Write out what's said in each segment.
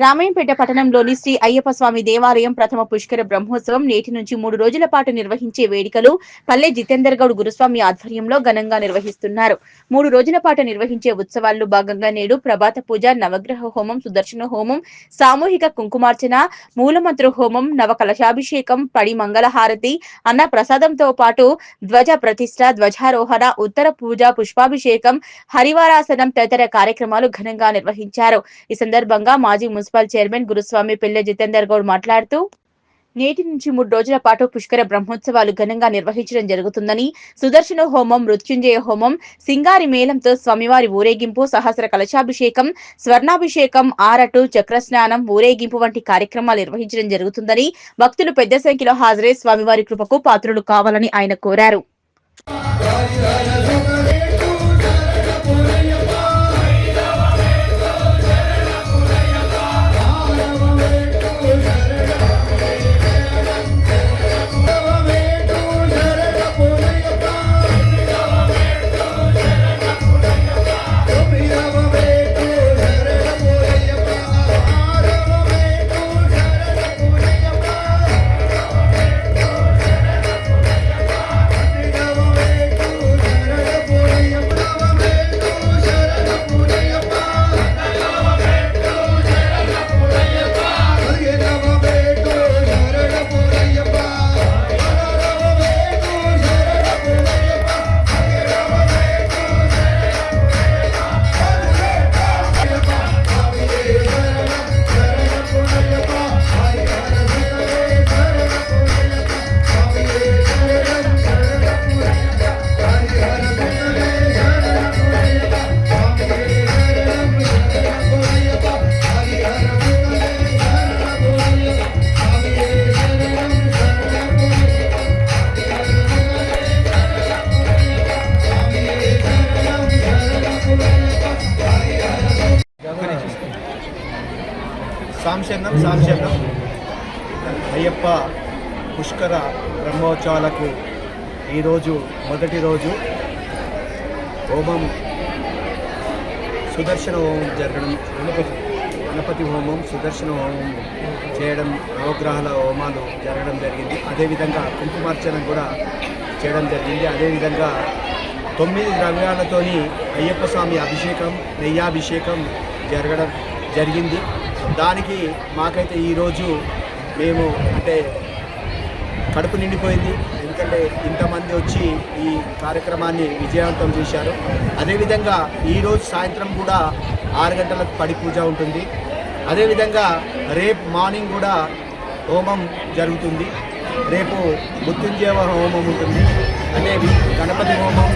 రామాయంపేట పట్టణంలోని శ్రీ అయ్యప్ప స్వామి దేవాలయం ప్రథమ పుష్కర బ్రహ్మోత్సవం నేటి నుంచి మూడు రోజుల పాటు నిర్వహించే వేడుకలు పల్లె జితేందర్ గౌడ్ గురుస్వామి ఆధ్వర్యంలో ఘనంగా నిర్వహిస్తున్నారు. మూడు రోజుల పాటు నిర్వహించే ఉత్సవాల్లో భాగంగా నేడు ప్రభాత పూజ నవగ్రహ హోమం సుదర్శన హోమం సామూహిక కుంకుమార్చన మూలమంత్ర హోమం నవ కలశాభిషేకం పడి మంగళహారతి అన్న ప్రసాదంతో పాటు ధ్వజ ప్రతిష్ట ధ్వజారోహణ ఉత్తర పూజ పుష్పాభిషేకం హరివారాసనం తదితర కార్యక్రమాలు ఘనంగా నిర్వహించారు. ఈ సందర్భంగా మాజీ మున్సిపల్ చైర్మన్ గురుస్వామి పిల్లె జితేందర్ గౌడ్ మాట్లాడుతూ నేటి నుంచి మూడు రోజుల పాటు పుష్కర బ్రహ్మోత్సవాలు ఘనంగా నిర్వహించడం జరుగుతుందని సుదర్శన హోమం మృత్యుంజయ హోమం సింగారి మేళంతో స్వామివారి ఊరేగింపు సహస్ర కలశాభిషేకం స్వర్ణాభిషేకం ఆరటు చక్రస్నానం ఊరేగింపు వంటి కార్యక్రమాలు నిర్వహించడం జరుగుతుందని భక్తులు పెద్ద సంఖ్యలో హాజరై స్వామివారి కృపకు పాత్రులు కావాలని ఆయన కోరారు. సాంశన్నం సాంశన్నం అయ్యప్ప పుష్కర బ్రహ్మోత్సవాలకు ఈరోజు మొదటి రోజు హోమం సుదర్శన హోమం జరగడం గణపతి గణపతి హోమం సుదర్శన హోమం చేయడం నవగ్రహాల హోమాలు జరగడం జరిగింది. అదేవిధంగా కుంకుమార్చన కూడా చేయడం జరిగింది. అదేవిధంగా తొమ్మిది ద్రవ్యాలతోని అయ్యప్ప స్వామి అభిషేకం నెయ్యాభిషేకం జరగడం జరిగింది. దానికి మాకైతే ఈరోజు మేము అంటే కడుపు నిండిపోయింది. ఎందుకంటే ఇంతమంది వచ్చి ఈ కార్యక్రమాన్ని విజయవంతం చేశారు. అదేవిధంగా ఈరోజు సాయంత్రం కూడా ఆరు గంటలకు పడి పూజ ఉంటుంది. అదేవిధంగా రేపు మార్నింగ్ కూడా హోమం జరుగుతుంది. రేపు మృత్యుంజయ హోమం ఉంటుంది. అంటే గణపతి హోమం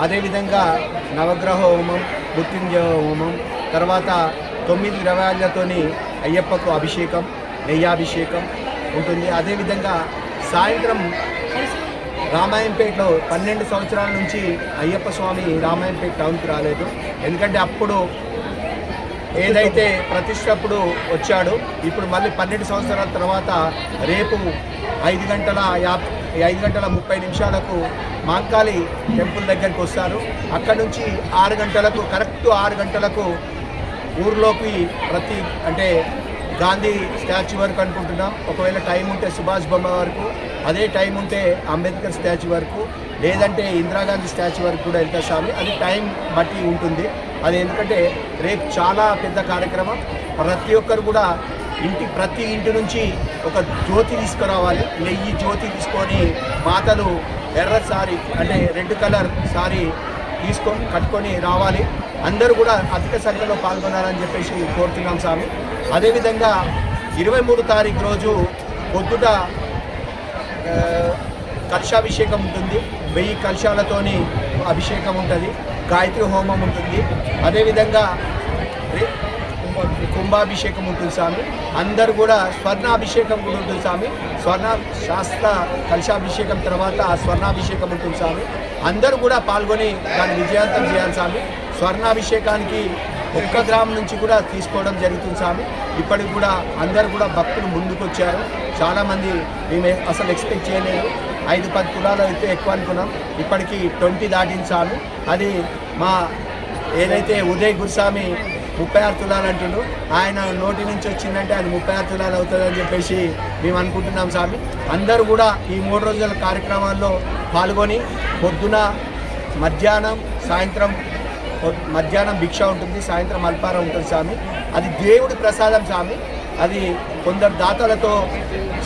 అదేవిధంగా నవగ్రహ హోమం మృత్యుంజయ హోమం తర్వాత తొమ్మిది ద్రవ్యాలతోని అయ్యప్పకు అభిషేకం నెయ్యాభిషేకం ఉంటుంది. అదేవిధంగా సాయంత్రం రామాయంపేటలో పన్నెండు సంవత్సరాల నుంచి అయ్యప్ప స్వామి రామాయంపేట టౌన్కి రాలేదు. ఎందుకంటే అప్పుడు ఏదైతే ప్రతిష్టప్పుడు వచ్చాడు ఇప్పుడు మళ్ళీ పన్నెండు సంవత్సరాల తర్వాత రేపు ఐదు గంటల యాప్ ఐదు గంటల ముప్పై నిమిషాలకు మాంకాళి టెంపుల్ దగ్గరికి వస్తారు. అక్కడ నుంచి ఆరు గంటలకు కరెక్ట్ ఆరు గంటలకు ఊర్లోకి ప్రతి అంటే గాంధీ స్టాచ్యూ వరకు అనుకుంటున్నాం. ఒకవేళ టైం ఉంటే సుభాష్ బొమ్మ వరకు అదే టైం ఉంటే అంబేద్కర్ స్టాచ్యూ వరకు లేదంటే ఇందిరాగాంధీ స్టాచ్యూ వరకు కూడా వెళ్తా స్వామి. అది టైం బట్టి ఉంటుంది. అది ఎందుకంటే రేపు చాలా పెద్ద కార్యక్రమం. ప్రతి ఒక్కరు కూడా ఇంటి ప్రతి ఇంటి నుంచి ఒక జ్యోతి తీసుకురావాలి. నెయ్యి జ్యోతి తీసుకొని మాతలు ఎర్ర సారీ అంటే రెడ్ కలర్ సారీ తీసుకొని కట్టుకొని రావాలి. అందరూ కూడా అధిక సంఖ్యలో పాల్గొనాలని చెప్పేసి కోరుతున్నాం స్వామి. అదేవిధంగా ఇరవై మూడు తారీఖు రోజు పొద్దుట ఆ, కలశాభిషేకం ఉంటుంది. వెయ్యి కలశాలతోని అభిషేకం ఉంటుంది. గాయత్రి హోమం ఉంటుంది. అదేవిధంగా కుంభాభిషేకం ఉంటుంది స్వామి. అందరు కూడా స్వర్ణాభిషేకం కూడా ఉంటుంది స్వామి. స్వర్ణ శాస్త్ర కలశాభిషేకం తర్వాత ఆ స్వర్ణాభిషేకం ఉంటుంది స్వామి. అందరూ కూడా పాల్గొని దాన్ని విజయవంతం చేయాలి స్వామి. స్వర్ణాభిషేకానికి ఒక్క గ్రామం నుంచి కూడా తీసుకోవడం జరుగుతుంది స్వామి. ఇప్పటికి కూడా అందరు కూడా భక్తులు ముందుకు వచ్చారు చాలామంది మేము అసలు ఎక్స్పెక్ట్ చేయలేదు. ఐదు పది కులాలు అయితే ఎక్కువ అనుకున్నాం. ఇప్పటికీ ట్వంటీ దాటింది అది మా ఏదైతే ఉదయ్ గురుస్వామి ముప్పై ఆరు తులాలు అంటుండు. ఆయన నోటి నుంచి వచ్చిందంటే అది ముప్పై ఆరు తులాలు అవుతుందని చెప్పేసి మేము అనుకుంటున్నాం స్వామి. అందరూ కూడా ఈ మూడు రోజుల కార్యక్రమాల్లో పాల్గొని పొద్దున మధ్యాహ్నం సాయంత్రం మధ్యాహ్నం భిక్ష ఉంటుంది సాయంత్రం అల్పారం ఉంటుంది స్వామి. అది దేవుడి ప్రసాదం స్వామి. అది కొందరు దాతలతో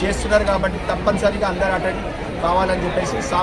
చేస్తున్నారు కాబట్టి తప్పనిసరిగా అందరూ అటెండ్ కావాలని చెప్పేసి స్వామి